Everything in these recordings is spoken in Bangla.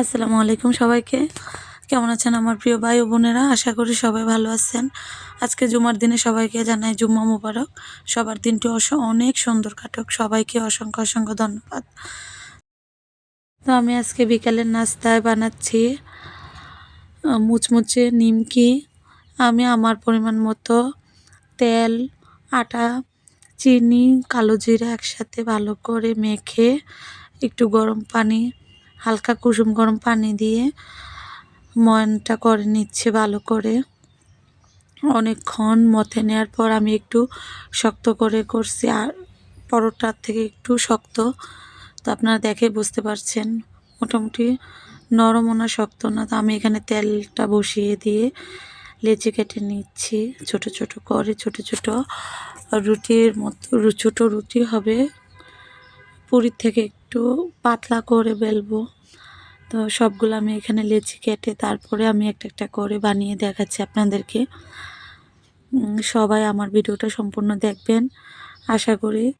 আসসালামু আলাইকুম সবাইকে। কেমন আছেন আমার প্রিয় ভাই ও বোনেরা? আশা করি সবাই ভালো আছেন। আজকে জুমার দিনে সবাইকে জানাই জুম্মা মুবারক। সবার দিনটি অনেক সুন্দর কাটুক। সবাইকে অসংখ্য অসংখ্য ধন্যবাদ। তো আমি আজকে বিকালের নাস্তায় বানাচ্ছি মুচমুচে নিমকি। আমি আমার পরিমাণ মতো তেল, আটা, চিনি, কালো জিরা একসাথে ভালো করে মেখে একটু গরম পানি হালকা কুসুম গরম পানি দিয়ে ময়নটা করে নিচ্ছে ভালো করে। অনেকক্ষণ মথে নেওয়ার পর আমি একটু শক্ত করে করছি, আর পরোটার থেকে একটু শক্ত। তো আপনারা দেখে বুঝতে পারছেন, মোটামুটি নরমও না শক্ত না। তো আমি এখানে তেলটা বসিয়ে দিয়ে লেচি কেটে নিচ্ছি, ছোট ছোট করে, ছোট ছোট রুটির মতো ছোট রুটি হবে। পুরীর থেকে একটু পাতলা করে বেলবো। তো সবগুলো আমি এখানে লেচি কেটে তারপরে আমি একটা একটা করে বানিয়ে দেখাচ্ছি আপনাদেরকে। সবাই আমার ভিডিওটা সম্পূর্ণ দেখবেন। আশা করি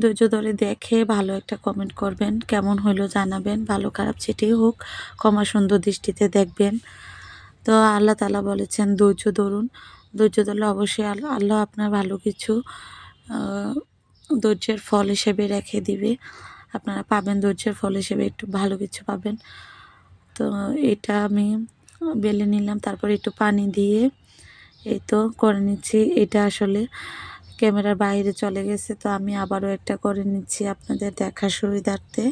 ধৈর্য ধরে দেখে ভালো একটা কমেন্ট করবেন, কেমন হলো জানাবেন, ভালো খারাপ যেটাই হোক, ক্ষমা সুন্দর দৃষ্টিতে দেখবেন। তো আল্লাহ তালা বলেছেন, ধৈর্য ধরুন। ধৈর্য ধরলে অবশ্যই আল- আল্লাহ আপনার ভালো কিছু ধৈর্যের ফল হিসেবে রেখে দিবে। আপনারা পাবেন ধৈর্যের ফল হিসেবে, একটু ভালো কিছু পাবেন। তো এটা আমি বেলে নিলাম, তারপর একটু পানি দিয়ে এই তো করে নিচ্ছি। এটা আসলে ক্যামেরার বাইরে চলে গেছে, তো আমি আবারও একটা করে নিচ্ছি আপনাদের দেখার সুবিধার্থে।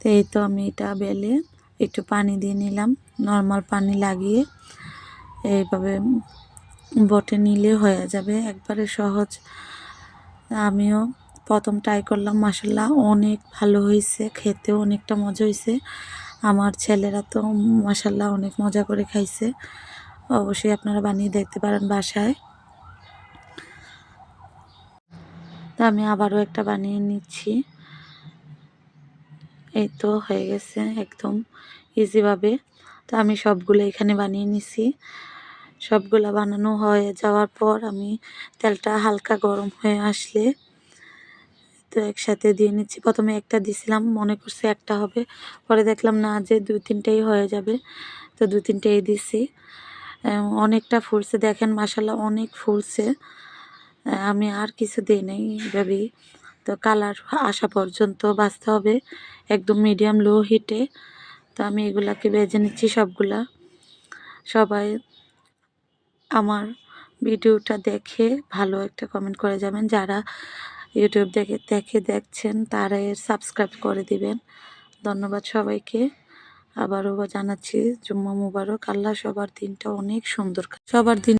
তো এই তো আমি এটা বেলে একটু পানি দিয়ে নিলাম, নর্মাল পানি লাগিয়ে এইভাবে বটে নিলে হয়ে যাবে। একবারে সহজ আমিও প্রথম ট্রাই করলাম মাসাল্লাহ অনেক ভালো হয়েছে, খেতেও অনেকটা মজা হয়েছে। আমার ছেলেরা তো মাসাল্লাহ অনেক মজা করে খাইছে। অবশ্যই আপনারা বানিয়ে দেখতে পারেন বাসায়। তো আমি আবারও একটা বানিয়ে নিচ্ছি। এই তো হয়ে গেছে একদম ইজিভাবে তো আমি সবগুলো এখানে বানিয়ে নিছি। সবগুলো বানানো হয়ে যাওয়ার পর আমি তেলটা হালকা গরম হয়ে আসলে তো একসাথে দিয়ে নিচ্ছি। প্রথমে একটা দিছিলাম, মনে করছি একটা হবে। পরে দেখলাম না, যে দুই তিনটেই হয়ে যাবে। তো দুই তিনটেই দিছি। অনেকটা ফুলছে। দেখেন মাসাল্লাহ অনেক ফুলছে। আমি আর কিছু দিই নাই এভাবেই। তো কালার আসা পর্যন্ত বাঁচতে হবে। একদম মিডিয়াম, লো হিটে। তো আমি এগুলাকে বেজে নিচ্ছি সবগুলা। সবাই আমার ভিডিওটা দেখে ভালো একটা কমেন্ট করে যাবেন। যারা ইউটিউব দেখে দেখে দেখছেন, তারা এর সাবস্ক্রাইব করে দিবেন। ধন্যবাদ সবাইকে। আবারও জানাচ্ছি, জুম্মা মুবারক। আল্লাহ সবার দিনটা অনেক সুন্দর সবার দিন